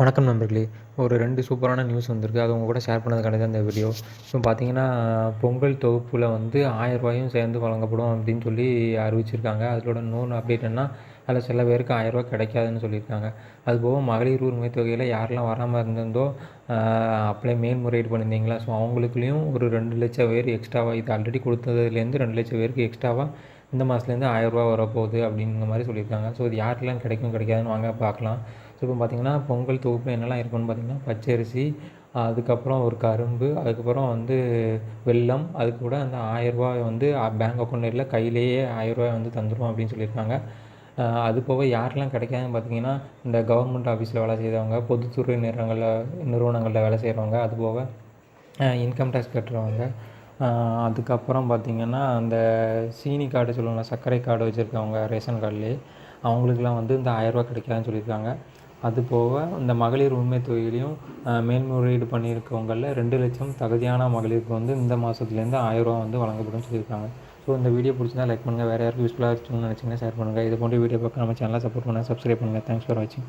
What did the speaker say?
வணக்கம் நண்பர்களே. ஒரு ரெண்டு சூப்பரான நியூஸ் வந்திருக்கு. அது உங்கள் கூட ஷேர் பண்ணதுக்கான தான் இந்த வீடியோ இப்போ பார்த்தீங்கன்னா பொங்கல் தொகுப்பில் வந்து ஆயரூபாயும் சேர்ந்து வழங்கப்படும் அப்படின்னு சொல்லி அறிவிச்சிருக்காங்க. அதோட இன்னொன்று அப்டேட் என்ன அதில் சில பேருக்கு ஆயரூபா கிடைக்காதுன்னு சொல்லியிருக்காங்க. அதுபோக மகளிர் உரிமை தொகையில் யாரெல்லாம் வராமல் இருந்திருந்தோ அப்ளை மேல்முறையீடு பண்ணியிருந்தீங்களா? ஸோ அவங்களுக்குலேயும் ஒரு ரெண்டு லட்சம் பேர் எக்ஸ்ட்ராவாக இது ஆல்ரெடி கொடுத்ததுலேருந்து ரெண்டு லட்சம் பேருக்கு எக்ஸ்ட்ராவாக இந்த மாதத்துலேருந்து ஆயிரரூபா வரப்போகுது அப்படிங்கிற மாதிரி சொல்லியிருக்காங்க. ஸோ இது யாருக்கெல்லாம் கிடைக்கும் கிடைக்காதுன்னு வாங்க பார்க்கலாம். ஸோ இப்போ பார்த்திங்கன்னா பொங்கல் தொகுப்பில் என்னெல்லாம் இருக்குன்னு பார்த்திங்கன்னா பச்சரிசி அதுக்கப்புறம் ஒரு கரும்பு அதுக்கப்புறம் வந்து வெல்லம் அது கூட அந்த ஆயரூபா வந்து பேங்க் அக்கௌண்ட்டில் இல்லை கையிலேயே ஆயரூபா வந்து தந்துடும் அப்படின்னு சொல்லியிருக்காங்க. அது போக யாரெல்லாம் கிடைக்காதுன்னு பார்த்தீங்கன்னா இந்த கவர்மெண்ட் ஆஃபீஸில் வேலை செய்கிறவங்க பொதுத்துறை நிறுவனங்களில் நிறுவனங்களில் வேலை செய்கிறவங்க அது போக இன்கம் டேக்ஸ் கட்டுறவங்க அதுக்கப்புறம் பார்த்திங்கன்னா அந்த சீனி கார்டு சொல்லுவாங்க சர்க்கரை கார்டு வச்சுருக்கவங்க ரேஷன் கார்டுலேயே அவங்களுக்குலாம் வந்து இந்த ஆயரூபா கிடைக்காதுன்னு சொல்லியிருக்காங்க. அது போக இந்த மகளிர் உரிமை தொகையிலையும் மேல்முறையீடு பண்ணியிருக்கவங்களில் ரெண்டு லட்சம் தகுதியான மகளிருக்கு வந்து இந்த மாதத்துலேருந்து ஆயிரரூவா வந்து வழங்கப்படும் சொல்லியிருக்காங்க. ஸோ இந்த வீடியோ பிடிச்சிருந்தா லைக் பண்ணுங்கள் வேறு யாருக்கும் யூஸ்ஃபுல்லாக இருக்குன்னு நினச்சிங்கன்னா ஷேர் பண்ணுங்கள் இது போன்ற வீடியோ பார்க்க நம்ம சேனலை சப்போர்ட் பண்ணுங்கள் சப்ஸ்கிரைப் பண்ணுங்கள் தேங்க்ஸ் ஃபார் வாட்சிங்